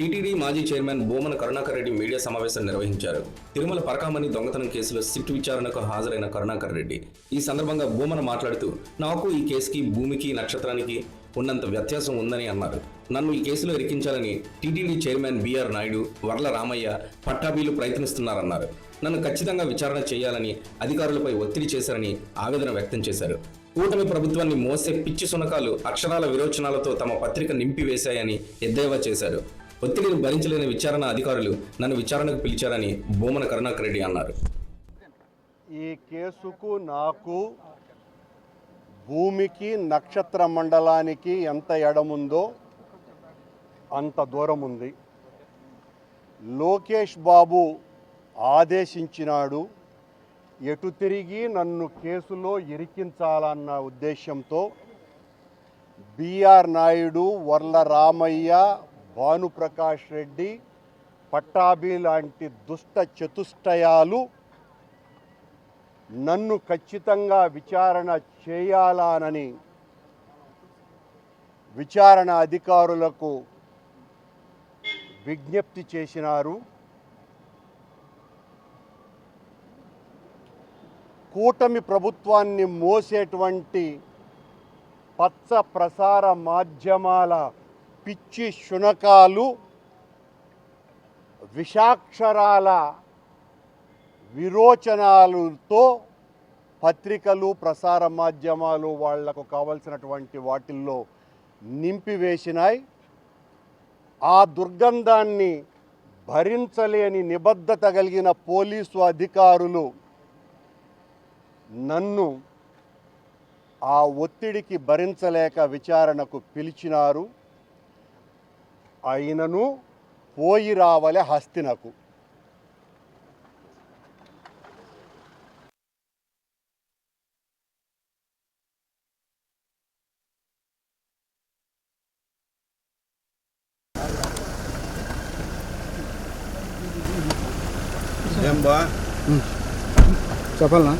TTD మాజీ chairman Bhumana Karunakar Reddy media సమావేశం నిర్వహించారు. తిరుమల పరకామణి దొంగతనం కేసులో సిట్ విచారణకు హాజరైన కరుణాకర్ రెడ్డి. ఈ సందర్భంగా బోమన మాట్లాడుతూ నాకు ఈ కేసుకి భూమికి నక్షత్రానికి ఉన్నంత వ్యత్యాసం ఉందని అన్నారు. నన్ను ఈ కేసులో ఇరికించాలని TTD chairman BR Naidu Varla Ramaiah పట్టాభీలు ప్రయత్నిస్తున్నారన్నారు. నన్ను ఖచ్చితంగా విచారణ చేయాలని అధికారులపై ఒత్తిడి చేశారని ఆవేదన వ్యక్తం చేశారు. కూటమి ప్రభుత్వాన్ని మోసే పిచ్చి సునకాలు అక్షరాల విరోచనాలతో తమ పత్రిక నింపివేశాయని ఎద్దేవా చేశారు. ఒత్తిడిని భరించలేని విచారణ అధికారులు నన్ను విచారణకు పిలిచారని భూమన కరుణాకర్ రెడ్డి అన్నారు. ఈ కేసుకు నాకు భూమికి నక్షత్ర మండలానికి ఎంత ఎడముందో అంత దూరం ఉంది లోకేష్ బాబు ఆదేశించినాడు ఎటు తిరిగి నన్ను కేసులో ఇరికించాలన్న ఉద్దేశంతో బిఆర్ నాయుడు వర్ల రామయ్య భానుప్రకాష్ రెడ్డి పట్టాభి లాంటి దుష్ట చతుష్టయాలు నన్ను ఖచ్చితంగా విచారణ చేయాలానని విచారణ అధికారులకు విజ్ఞప్తి చేసినారు. కూటమి ప్రభుత్వాన్ని మోసేటువంటి పచ్చ ప్రసార మాధ్యమాల పిచ్చి శునకాలు విషాక్షరాల విరోచనాలతో పత్రికలు ప్రసార మాధ్యమాలు వాళ్ళకు కావలసినటువంటి వాటిల్లో నింపివేసినాయి. ఆ దుర్గంధాన్ని భరించలేని నిబద్ధత కలిగిన పోలీసు అధికారులు నన్ను ఆ ఒత్తిడికి భరించలేక విచారణకు పిలిచినారు. అయినను పోయి రావలే హస్తినకు చెప్పాలనా?